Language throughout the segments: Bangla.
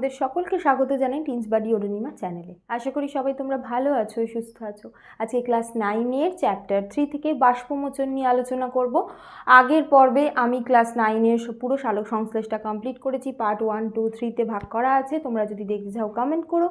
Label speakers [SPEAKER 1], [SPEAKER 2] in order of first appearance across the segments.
[SPEAKER 1] তোমাদের সকলকে স্বাগত জানাই টিন্স বাডি অরুণিমা চ্যানেলে। আশা করি সবাই তোমরা ভালো আছো, সুস্থ আছো। আজকে ক্লাস নাইনের চ্যাপ্টার থ্রি থেকে বাষ্পমোচন নিয়ে আলোচনা করব। আগের পর্বে আমি ক্লাস নাইনের পুরো শালক সংশ্লেষটা কমপ্লিট করেছি। পার্ট ওয়ান, টু, থ্রিতে ভাগ করা আছে। তোমরা যদি দেখতে চাও, কমেন্ট করো।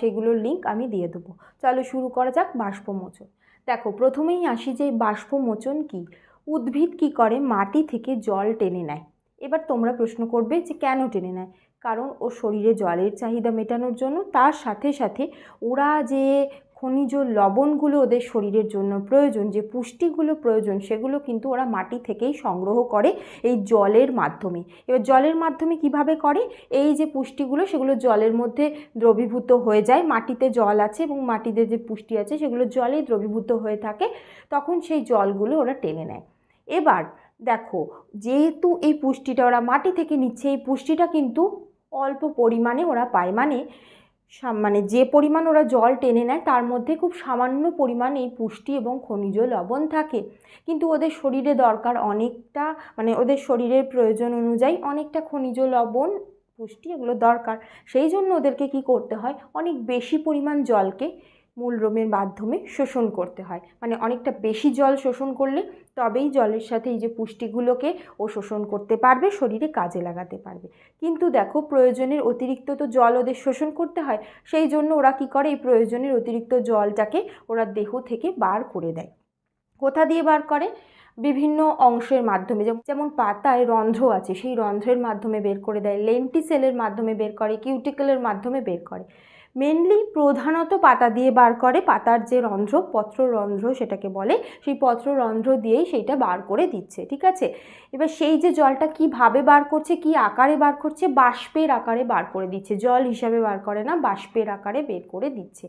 [SPEAKER 1] সেগুলোর লিঙ্ক আমি দিয়ে দেবো। চলো শুরু করা যাক বাষ্পমোচন। দেখো, প্রথমেই আসি যে বাষ্পমোচন কি। উদ্ভিদ কি করে মাটি থেকে জল টেনে নেয়? এবার তোমরা প্রশ্ন করবে যে কেন টেনে নেয়? কারণ ওর শরীরে জলের চাহিদা মেটানোর জন্য তার সাথে সাথে ওরা যে খনিজ লবণগুলো ওদের শরীরের জন্য প্রয়োজন, যে পুষ্টিগুলো প্রয়োজন, সেগুলো কিন্তু ওরা মাটি থেকেই সংগ্রহ করে এই জলের মাধ্যমে। এবার জলের মাধ্যমে কীভাবে করে? এই যে পুষ্টিগুলো, সেগুলো জলের মধ্যে দ্রবীভূত হয়ে যায়, মাটিতে জল আছে এবং মাটিতে যে পুষ্টি আছে, সেগুলো জলে দ্রবীভূত হয়ে থাকে, তখন সেই জলগুলো ওরা টেনে নেয়। এবার দেখো, যেহেতু এই পুষ্টিটা, ওরা মাটি থেকে নিচ্ছে, এই পুষ্টিটা কিন্তু অল্প পরিমাণে ওরা পায়। মানে মানে যে পরিমাণ ওরা জল টেনে নেয়, তার মধ্যে খুব সামান্য পরিমাণ এই পুষ্টি এবং খনিজ লবণ থাকে। কিন্তু ওদের শরীরে দরকার অনেকটা মানে ওদের শরীরের প্রয়োজন অনুযায়ী অনেকটা খনিজ লবণ, পুষ্টি এগুলো দরকার। সেই জন্য ওদেরকে কি করতে হয়? অনেক বেশি পরিমাণ জলকে মূলরোমের মাধ্যমে শোষণ করতে হয়। মানে অনেকটা বেশি জল শোষণ করলে তবেই জলের সাথে এই যে পুষ্টিগুলোকে ও শোষণ করতে পারবে, শরীরে কাজে লাগাতে পারবে। কিন্তু দেখো, প্রয়োজনের অতিরিক্ত তো জল ওদের শোষণ করতে হয়, সেই জন্য ওরা কি করে? এই প্রয়োজনের অতিরিক্ত জলটাকে ওরা দেহ থেকে বার করে দেয়। কোথা দিয়ে বার করে? বিভিন্ন অংশের মাধ্যমে। যেম- যেমন পাতায় রন্ধ্র আছে, সেই রন্ধ্রের মাধ্যমে বের করে দেয়, লেন্টিসেলের মাধ্যমে বের করে, কিউটিকেলের মাধ্যমে বের করে। মেনলি প্রধানত পাতা দিয়ে বার করে, পাতার যে রন্ধ্র পত্ররন্ধ্র সেটাকে বলে, সেই পত্ররন্ধ্র দিয়েই সেইটা বার করে দিচ্ছে, ঠিক আছে? এবার সেই যে জলটা কীভাবে বার করছে, কি আকারে বার করছে, বাষ্পের আকারে বার করে দিচ্ছে, জল হিসাবে বার করে না, বাষ্পের আকারে বের করে দিচ্ছে।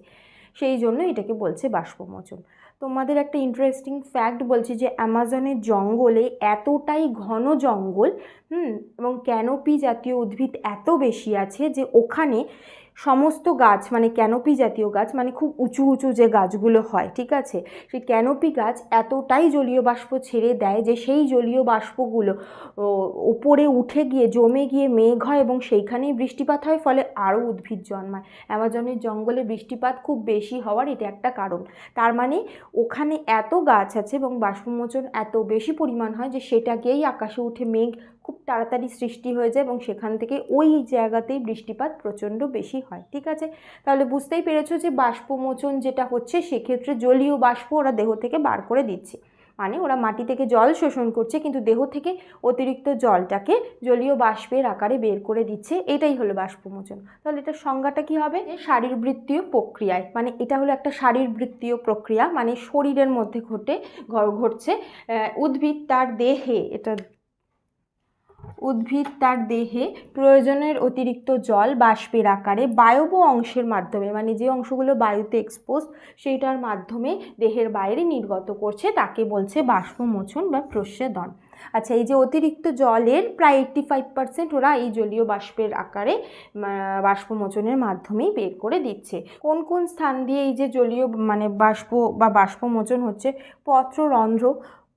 [SPEAKER 1] সেই জন্য এটাকে বলছে বাষ্পমোচন। তোমাদের একটা ইন্টারেস্টিং ফ্যাক্ট বলছি যে অ্যামাজনের জঙ্গলে এতটাই ঘন জঙ্গল, হুম, এবং ক্যানোপি জাতীয় উদ্ভিদ এত বেশি আছে যে, ওখানে সমস্ত গাছ মানে ক্যানোপি জাতীয় গাছ মানে খুব উঁচু উঁচু যে গাছগুলো হয়, ঠিক আছে? সেই ক্যানোপি গাছ এতটাই জলীয় বাষ্প ছেড়ে দেয় যে সেই জলীয় বাষ্পগুলো ওপরে উঠে গিয়ে, জমে গিয়ে মেঘ হয় এবং সেইখানেই বৃষ্টিপাত হয়, ফলে আরও উদ্ভিদ জন্মায়। অ্যামাজনের জঙ্গলে বৃষ্টিপাত খুব বেশি হওয়ার এটা একটা কারণ। তার মানে ওখানে এত গাছ আছে এবং বাষ্পমোচন এত বেশি পরিমাণ হয় যে সেটা গিয়েই আকাশে উঠে মেঘ খুব তাড়াতাড়ি সৃষ্টি হয়ে যায় এবং সেখান থেকে ওই জায়গাতেই বৃষ্টিপাত প্রচণ্ড বেশি হয়, ঠিক আছে? তাহলে বুঝতেই পেরেছ যে বাষ্পমোচন যেটা হচ্ছে সেক্ষেত্রে জলীয় বাষ্প ওরা দেহ থেকে বার করে দিচ্ছে। মানে ওরা মাটি থেকে জল শোষণ করছে, কিন্তু দেহ থেকে অতিরিক্ত জলটাকে জলীয় বাষ্পের আকারে বের করে দিচ্ছে, এটাই হলো বাষ্পমোচন। তাহলে এটার সংজ্ঞাটা কি হবে? শারীরবৃত্তীয় প্রক্রিয়ায় মানে এটা হলো একটা শারীরবৃত্তীয় প্রক্রিয়া মানে শরীরের মধ্যে ঘটে ঘটছে উদ্ভিদ তার দেহে এটা উদ্ভিদ তার দেহে প্রয়োজনের অতিরিক্ত জল বাষ্পের আকারে বায়ব অংশের মাধ্যমে মানে যে অংশগুলো বায়ুতে এক্সপোজ সেইটার মাধ্যমে দেহের বাইরে নির্গত করছে, তাকে বলছে বাষ্পমোচন বা প্রস্বেদন আচ্ছা এই যে অতিরিক্ত জলের প্রায় এইট্টি ফাইভ পার্সেন্ট ওরা এই জলীয় বাষ্পের আকারে বাষ্পমোচনের মাধ্যমেই বের করে দিচ্ছে। কোন কোন স্থান দিয়ে এই যে জলীয় মানে বাষ্প বা বাষ্পমোচন হচ্ছে? পত্ররন্ধ্র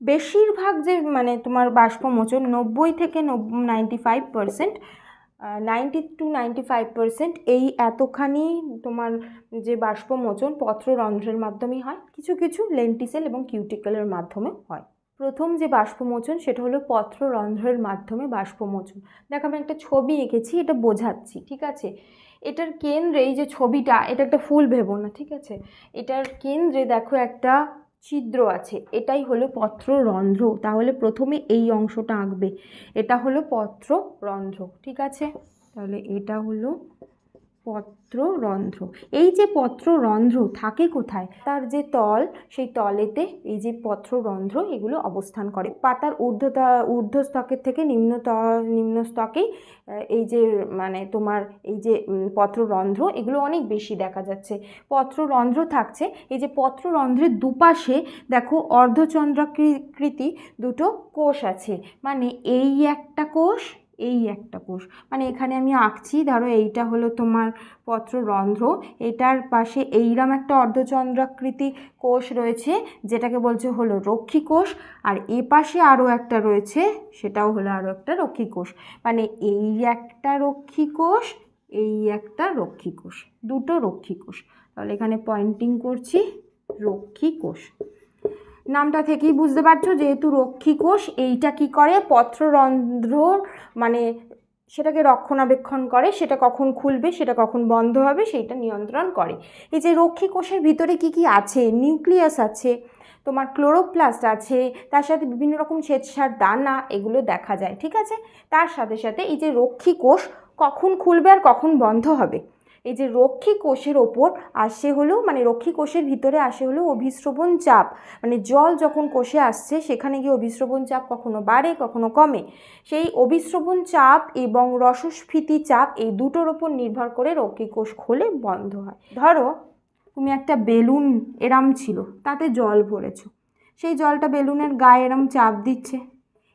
[SPEAKER 1] বেশিরভাগ যে মানে তোমার বাষ্পমোচন নব্বই থেকে ninety five percent ninety two ninety five percent এই এতখানি তোমার যে বাষ্পমোচন পত্ররন্ধ্রের মাধ্যমেই হয়, কিছু কিছু লেন্টিসেল এবং কিউটিকেলের মাধ্যমে হয়। প্রথম যে বাষ্পমোচন সেটা হলো পত্ররন্ধ্রের মাধ্যমে বাষ্পমোচন। দেখো, আমি একটা ছবি এঁকেছি, এটা বোঝাচ্ছি, ঠিক আছে? এটার কেন্দ্রে এই যে ছবিটা, এটা একটা ফুল ভেবো না, ঠিক আছে? এটার কেন্দ্রে দেখো একটা ছিদ্র আছে, এটাই হলো পত্ররন্ধ্র। তাহলে প্রথমে এই অংশটা আঁকবে, এটা হলো পত্র রন্ধ্র ঠিক আছে? তাহলে এটা হলো পত্ররন্ধ্র। এই যে পত্ররন্ধ্র থাকে কোথায়? তার যে তল সেই তলেতে এই যে পত্ররন্ধ্র এগুলো অবস্থান করে। পাতার ঊর্ধ্বতা ঊর্ধ্বস্তকের থেকে নিম্ন ত- নিম্ন স্তকেই আহ, এই যে মানে তোমার এই যে পত্ররন্ধ্র এগুলো অনেক বেশি দেখা যাচ্ছে। পত্ররন্ধ্র থাকছে এই যে পত্ররন্ধ্রের দুপাশে দেখো অর্ধচন্দ্রাকৃতি দুটো কোষ আছে। মানে এই একটা কোষ এই একটা কোষ। মানে এখানে আমি আঁকছি, ধরো এইটা হলো তোমার পত্ররন্ধ্র। এটার পাশে এইরম একটা অর্ধচন্দ্রাকৃতি কোষ রয়েছে, যেটাকে বলছে হলো রক্ষী কোষ। আর এ পাশে আরও একটা রয়েছে, সেটাও হলো আরও একটা রক্ষী কোষ। মানে এই একটা রক্ষী কোষ, এই একটা রক্ষী কোষ, দুটো রক্ষী কোষ। তাহলে এখানে পয়েন্টিং করছি, রক্ষী কোষ। নামটা থেকেই বুঝতে পারছ, যেহেতু রক্ষী কোষ, এইটা কি করে? পত্ররন্ধ্র মানে সেটাকে রক্ষণাবেক্ষণ করে, সেটা কখন খুলবে, সেটা কখন বন্ধ হবে, সেইটা নিয়ন্ত্রণ করে। এই যে রক্ষী কোষের ভিতরে কি কি আছে? নিউক্লিয়াস আছে, তোমার ক্লোরোপ্লাস্ট আছে, তার সাথে বিভিন্ন রকম শ্বেতসার দানা, এগুলো দেখা যায়, ঠিক আছে? তার সাথে সাথে এই যে রক্ষী কোষ কখন খুলবে আর কখন বন্ধ হবে? এই যে রক্ষী কোষের ওপর আসে হলো মানে রক্ষী কোষের ভিতরে আসে হলো অভিস্রবণ চাপ। মানে জল যখন কোষে আসছে, সেখানে গিয়ে অভিস্রবণ চাপ কখনো বাড়ে, কখনো কমে। সেই অভিস্রবণ চাপ এবং রসস্ফীতি চাপ এই দুটোর ওপর নির্ভর করে রক্ষী কোষ খোলে বন্ধ হয়। ধরো, তুমি একটা বেলুন এরম ছিল, তাতে জল ভরেছো। সেই জলটা বেলুনের গায়ে এরম চাপ দিচ্ছে।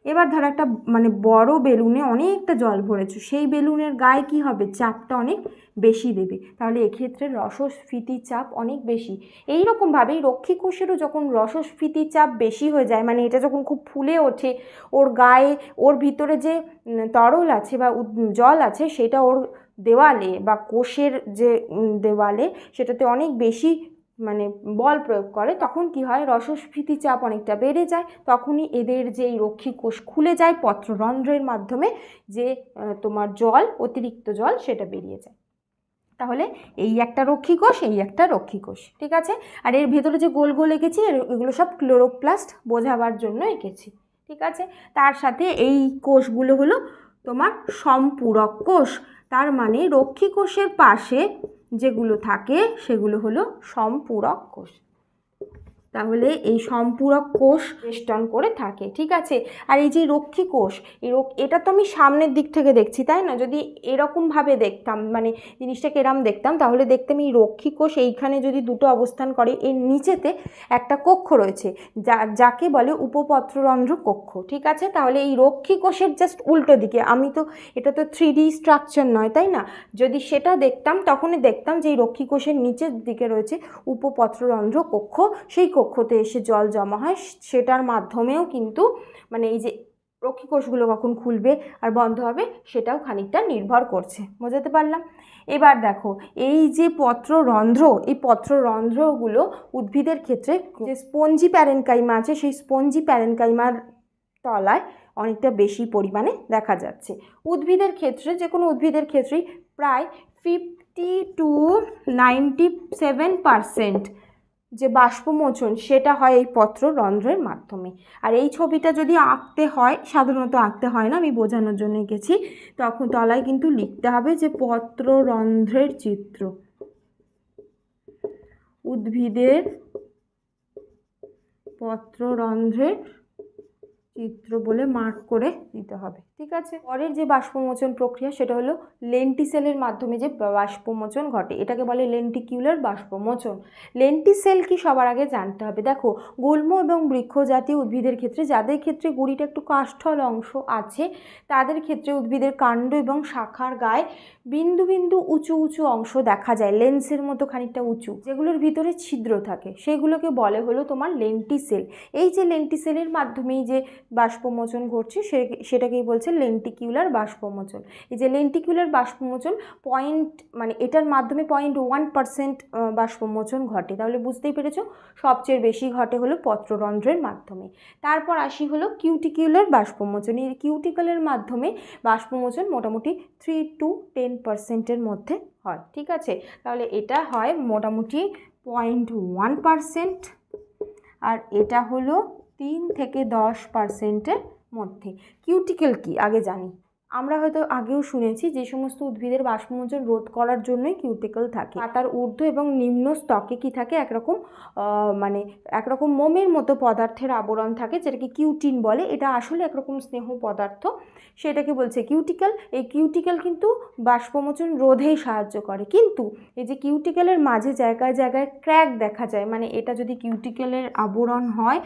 [SPEAKER 1] এবার ধরো একটা মানে বড় বেলুনে অনেকটা জল ভরেছো, সেই বেলুনের গায়ে কি হবে? চাপটা অনেক বেশি দেবে। তাহলে এক্ষেত্রে রসস্ফীতি চাপ অনেক বেশি। এই রকমভাবেই রক্ষী কোষেরও যখন রসস্ফীতি চাপ বেশি হয়ে যায় মানে এটা যখন খুব ফুলে ওঠে, ওর গায়ে, ওর ভিতরে যে তরল আছে বা জল আছে, সেটা ওর দেওয়ালে বা কোষের যে দেওয়ালে, সেটাতে অনেক বেশি মানে বল প্রয়োগ করে, তখন কি হয়? রসস্ফীতি চাপ অনেকটা বেড়ে যায়। তখনই এদের যে রক্ষী কোষ খুলে যায় পত্ররন্ধ্রের মাধ্যমে, যে তোমার জল, অতিরিক্ত জল, সেটা বেরিয়ে যায়। তাহলে এই একটা রক্ষী কোষ, এই একটা রক্ষী কোষ, ঠিক আছে? আর এর ভেতরে যে গোল গোল এঁকেছি এগুলো সব ক্লোরোপ্লাস্ট বোঝাবার জন্য এঁকেছি, ঠিক আছে? তার সাথে এই কোষগুলো হলো তোমার সম্পূরক কোষ। তার মানে রক্ষী কোষের পাশে যেগুলো থাকে সেগুলো হলো সম্পূরক কোষ। তাহলে এই সম্পূরক কোষ বেষ্টন করে থাকে, ঠিক আছে? আর এই যে রক্ষী কোষ এটা তো আমি সামনের দিক থেকে দেখছি, তাই না? যদি এরকমভাবে দেখতাম মানে জিনিসটাকে এরম দেখতাম, তাহলে দেখতাম এই রক্ষী কোষ এইখানে যদি দুটো অবস্থান করে, এর নিচেতে একটা কক্ষ রয়েছে, যা, যাকে বলে উপপত্ররন্ধ্র কক্ষ, ঠিক আছে? তাহলে এই রক্ষী কোষের জাস্ট উল্টো দিকে, আমি তো, এটা তো থ্রি স্ট্রাকচার নয়, তাই না? যদি সেটা দেখতাম, তখনই দেখতাম যে এই রক্ষী কোষের নিচের দিকে রয়েছে উপপত্ররন্ধ্র কক্ষ, সেই কক্ষতে এসে জল জমা হয়, সেটার মাধ্যমেও কিন্তু মানে এই যে রক্ষী কোষগুলো কখন খুলবে আর বন্ধ হবে, সেটাও খানিকটা নির্ভর করছে। বোঝাতে পারলাম? এবার দেখো, এই যে পত্ররন্ধ্র, এই পত্ররন্ধ্রগুলো উদ্ভিদের ক্ষেত্রে যে স্পঞ্জি প্যারেনকাইমা আছে, সেই স্পঞ্জি প্যারেনকাইমার তলায় অনেকটা বেশি পরিমাণে দেখা যাচ্ছে। উদ্ভিদের ক্ষেত্রে, যে কোনো উদ্ভিদের ক্ষেত্রেই প্রায় fifty two ninety seven percent যে বাষ্পমোচন, সেটা হয় এই পত্র রন্ধ্রের মাধ্যমে। আর এই ছবিটা যদি আঁকতে হয়, সাধারণত আঁকতে হয় না, আমি বোঝানোর জন্য গেছি তখন তলায় কিন্তু লিখতে হবে যে পত্র রন্ধ্রের চিত্র। উদ্ভিদের পত্ররন্ধ্রের চিত্র বলে মার্ক করে দিতে হবে, ঠিক আছে? পরের যে বাষ্পমোচন প্রক্রিয়া সেটা হলো লেন্টিসেলের মাধ্যমে যে বাষ্পমোচন ঘটে, এটাকে বলে লেন্টিকিউলার বাষ্পমোচন। লেন্টিসেল কি সবার আগে জানতে হবে। দেখো, গুল্ম এবং বৃক্ষ জাতীয় উদ্ভিদের ক্ষেত্রে, যাদের ক্ষেত্রে গুড়িটা একটু কাষ্ঠল অংশ আছে, তাদের ক্ষেত্রে উদ্ভিদের কাণ্ড এবং শাখার গায়ে বিন্দু বিন্দু উঁচু উঁচু অংশ দেখা যায় লেন্সের মতো খানিকটা উঁচু, যেগুলোর ভিতরে ছিদ্র থাকে। সেগুলোকে বলে হলো তোমার লেন্টিসেল এই যে লেন্টিসেলের মাধ্যমেই যে বাষ্পমোচন ঘটছে সেটাকেই বলছে লেন্টিকিউলার বাষ্পমোচন। এই যে লেন্টিকিউলার বাষ্পমোচন পয়েন্ট মানে এটার মাধ্যমে পয়েন্ট ওয়ান পার্সেন্ট বাষ্পমোচন ঘটে। তাহলে বুঝতেই পেরেছ? সবচেয়ে বেশি ঘটে হলো পত্ররন্ধ্রের মাধ্যমে। তারপর আসি হলো কিউটিকিউলার বাষ্পমোচন। এই কিউটিকলের মাধ্যমে বাষ্পমোচন মোটামুটি থ্রি টু টেন পার্সেন্টের মধ্যে হয়, ঠিক আছে? তাহলে এটা হয় মোটামুটি পয়েন্ট ওয়ান পার্সেন্ট আর এটা হলো তিন থেকে দশ পার্সেন্টের মধ্যে। কিউটিকেল কি? আগে জানি। আমরা হয়তো আগেও শুনেছি যে সমস্ত উদ্ভিদের বাষ্পমোচন রোধ করার জন্যই কিউটিকল থাকে। পাতার ঊর্ধ্ব এবং নিম্ন স্তকে কি থাকে? একরকম মানে একরকম মোমের মতো পদার্থের আবরণ থাকে, যেটাকে কিউটিন বলে। এটা আসলে একরকম স্নেহ পদার্থ। সেটাকে বলছে কিউটিক্যাল এই কিউটিক্যাল কিন্তু বাষ্পমোচন রোধেই সাহায্য করে। কিন্তু এই যে কিউটিক্যালের মাঝে জায়গায় জায়গায় ক্র্যাক দেখা যায় মানে এটা যদি কিউটিক্যালের আবরণ হয়,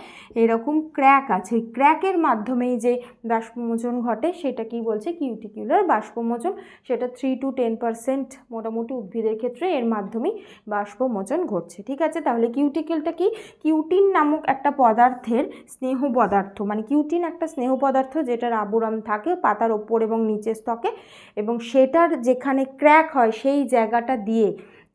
[SPEAKER 1] এরকম ক্র্যাক আছে। ক্র্যাকের মাধ্যমেই যে বাষ্পমোচন ঘটে, সেটা কি বলছে? কিউটিকিউলার বাষ্পমোচন? সেটা থ্রি টু টেন পার্সেন্ট মোটামুটি উদ্ভিদের ক্ষেত্রে এর মাধ্যমেই বাষ্পমোচন ঘটছে, ঠিক আছে? তাহলে কিউটিকেলটা কি? কিউটিন নামক একটা পদার্থের স্নেহ পদার্থ মানে কিউটিন একটা স্নেহ পদার্থ যেটার আবরণ থাকে পাতার ওপর এবং নিচের স্তকে এবং সেটার যেখানে ক্র্যাক হয় সেই জায়গাটা দিয়ে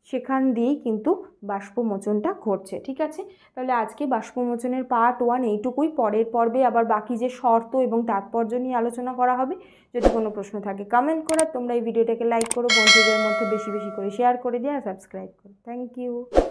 [SPEAKER 1] সেখান দিয়েই কিন্তু বাষ্পমোচনটা ঘটছে, ঠিক আছে? তাহলে আজকে বাষ্পমোচনের পার্ট ওয়ান এইটুকুই, পরের পর্বে আবার বাকি যে শর্ত এবং তাৎপর্য নিয়ে আলোচনা করা হবে, যদি কোনো প্রশ্ন থাকে কমেন্ট করো, তোমরা এই ভিডিওটাকে লাইক করো, বন্ধুদের মধ্যে বেশি বেশি করে শেয়ার করে দিয়ে আর সাবস্ক্রাইব করো। Thank you